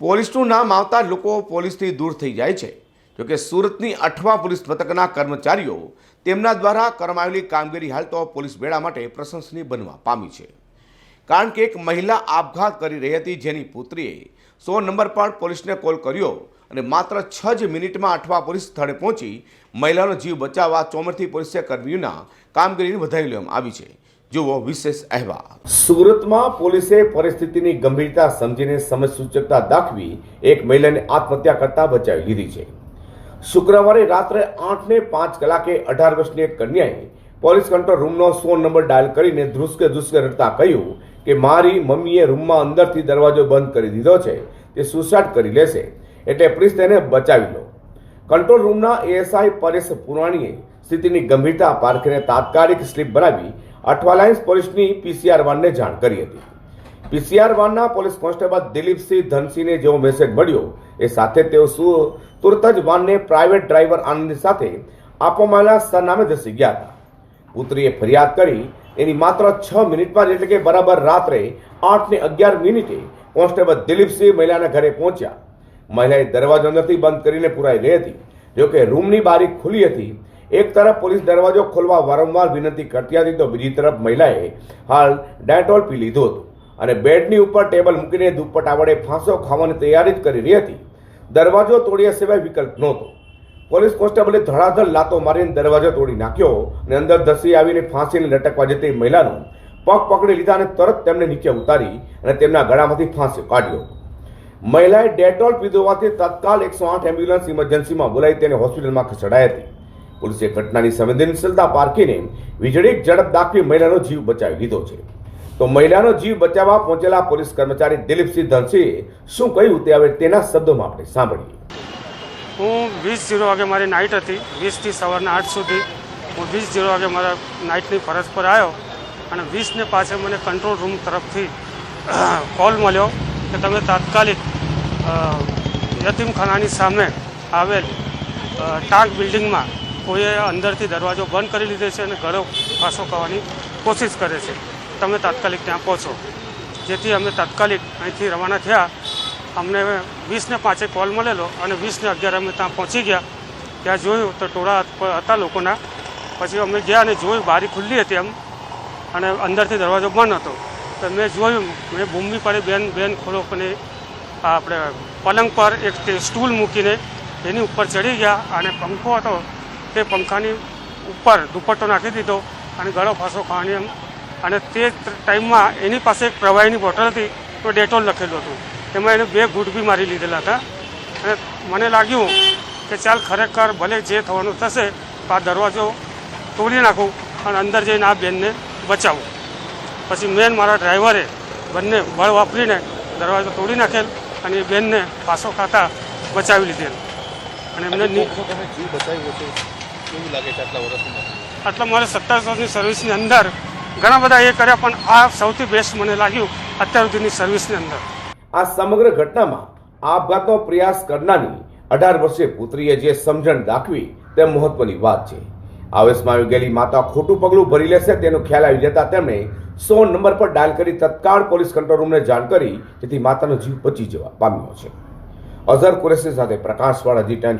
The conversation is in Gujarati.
પોલીસનું નામ આવતા લોકો પોલીસથી દૂર થઈ જાય છે. જોકે સુરતની અઠવા પોલીસ મથકના કર્મચારીઓ તેમના દ્વારા કરવામાં કામગીરી હાલ તો પોલીસ બેડા માટે પ્રશંસનીય બનવા પામી છે. કારણ કે એક મહિલા આપઘાત કરી રહી હતી જેની પુત્રીએ સો નંબર પર પોલીસને કોલ કર્યો અને માત્ર છ જ મિનિટમાં અઠવા પોલીસ સ્થળે પહોંચી મહિલાનો જીવ બચાવવા ચોમરથી પોલીસે કર્મીઓના કામગીરીને વધારી લેવામાં આવી છે. જુઓ વિશેષ અહેવાલ. સુરતમાં પોલીસે પરિસ્થિતિની ગંભીરતા સમજીને સમજ સૂચકતા દાખવી એક મહિલાને આત્મહત્યા કરતા બચાવી લીધી છે. શુક્રવારે રાત્રે આઠ ને પાંચ કલાકે અઢાર વર્ષની એક કન્યાએ પોલીસ કંટ્રોલ રૂમનો સો નંબર ડાયલ કરીને ધ્રુસકે ધ્રુસકે રડતા કહ્યું કે મારી મમ્મીએ રૂમમાં અંદરથી દરવાજો બંધ કરી દીધો છે, તે સુસાઇડ કરી લેશે, એટલે પ્લીઝ તેને બચાવી લો. કંટ્રોલ રૂમના એએસઆઈ પરેશ પુરાણીએ સ્થિતિની ગંભીરતા પારખીને તાત્કાલિક સ્લીપ બનાવી અઠવાલાઇન્સ પોલીસની પીસીઆર વાનને જાણ કરી હતી. પીસીઆર વાનના પોલીસ કોન્સ્ટેબલ દિલીપસિંહ ધનસિંહને જેવો મેસેજ મળ્યો, એ સાથે તેઓ તુરત જ વાનને પ્રાઇવેટ ડ્રાઈવર આનંદ સાથે આપવામાં આવેલા સરનામે ધસી ગયા હતા. પુત્રીએ ફરિયાદ કરી, એની માત્ર છ મિનિટમાં એટલે કે બરાબર રાત્રે આઠ ને અગિયાર મિનિટે કોન્સ્ટેબલ દિલીપસિંહ મહિલાના ઘરે પહોંચ્યા. મહિલાએ દરવાજો અંદરથી બંધ કરીને પુરાઈ ગઈ હતી. જોકે રૂમની બારી ખુલી હતી એક તરફ પોલીસ દરવાજો ખોલવા વારંવાર વિનંતી કરતી હતી તો બીજી તરફ મહિલાએ હાલ ડેટોલ પી લીધો હતો અને બેડની ઉપર ટેબલ મૂકીને દુપટ્ટા વડે ફાંસો ખાવાની તૈયારી જ કરી રહી હતી. દરવાજો તોડ્યા સિવાય વિકલ્પ નહોતો. પોલીસ કોન્સ્ટેબલે ધડાધડ લાતો મારીને દરવાજો તોડી નાખ્યો અને અંદર ધસી આવીને ફાંસીને લટકવા જતી મહિલાનો પગ પકડી લીધા અને તરત તેમને નીચે ઉતારી અને તેમના ગળામાંથી ફાંસી કાઢ્યો. મહિલાએ ડેટોલ પીધો હોવાથી તત્કાલ એકસો આઠ એમ્બ્યુલન્સ ઇમરજન્સીમાં બોલાવી તેને હોસ્પિટલમાં ખસેડાઈ હતી. પોલીસે ઘટનાની સંવેદનશીલતા પારખીને વીજળી ઝડપ દાખવી મહિલાનો જીવ બચાવી લીધો છે. તો મહિલાનો જીવ બચાવવા પહોંચેલા પોલીસ કર્મચારી દિલીપસિંહ ધનસિંહે શું કહ્યું તે હવે તેના શબ્દોમાં આપણે સાંભળીએ. હું વીસ જીરો વાગે મારી નાઇટ હતી. વીસથી સવારના આઠ સુધી હું વીસ જીરો વાગે મારા નાઇટની ફરજ પર આવ્યો અને વીસને પાછળ મને કંટ્રોલ રૂમ તરફથી કોલ મળ્યો કે તમે તાત્કાલિક યતીમખાનાની સામે આવેલ ટાંક બિલ્ડિંગમાં કોઈએ અંદરથી દરવાજો બંધ કરી લીધો છે અને ઘરો પાછો કરવાની કોશિશ કરે છે. તમે તાત્કાલિક ત્યાં પહોંચો. જેથી અમે તાત્કાલિક અહીંથી રવાના થયા. અમને વીસને પાંચે કોલ મળેલો અને વીસને અગિયાર અમે ત્યાં પહોંચી ગયા. ત્યાં જોયું તો ટોળા હતા લોકોના. પછી અમે ગયા અને જોયું બારી ખુલ્લી હતી એમ. અને અંદરથી દરવાજો બંધ હતો. તો મેં જોયું, મેં બૂમવી પડે બેન બેન ખોલો અને આપણે પલંગ પર એક સ્ટૂલ મૂકીને એની ઉપર ચડી ગયા અને પંખો હતો. તે પંખાની ઉપર દુપટ્ટો નાખી દીધો અને ગળો ફાંસો ખાવાની એમ. અને તે ટાઈમમાં એની પાસે એક પ્રવાહીની બોટલ હતી, તો ડેટોલ લખેલું હતું. એમાં એને બે ઘૂંટ બી મારી લીધેલા હતા. અને મને લાગ્યું કે ચાલ ખરેખર ભલે જે થવાનું થશે, તો આ દરવાજો તોડી નાખું અને અંદર જઈને આ બેનને બચાવું. પછી મેન મારા ડ્રાઈવરે બંને બળ વાપરીને દરવાજો તોડી નાખેલ અને એ બેનને પાછો ખાતા બચાવી લીધેલ. અને એમને તમે મારે સત્તાવીસ વર્ષની સર્વિસની અંદર ઘણા બધા એ કર્યા, પણ આ સૌથી બેસ્ટ મને લાગ્યું અત્યાર સુધીની સર્વિસની અંદર. આ સમગ્ર ઘટનામાં આપઘાતનો પ્રયાસ કરનારની અઢાર વર્ષીય પુત્રીએ જે સમજણ દાખવી તે મહત્વની વાત છે. આવેશમાં આવી ગયેલી માતા ખોટું પગલું ભરી લેશે તેનો ખ્યાલ આવી જતા તેમણે સો નંબર પર ડાયલ કરી તત્કાળ પોલીસ કંટ્રોલ રૂમને જાણ કરી, જેથી માતાનો જીવ બચી જવા પામ્યો છે. અઝર કુરેશી સાથે પ્રકાશવાળા જી ટેન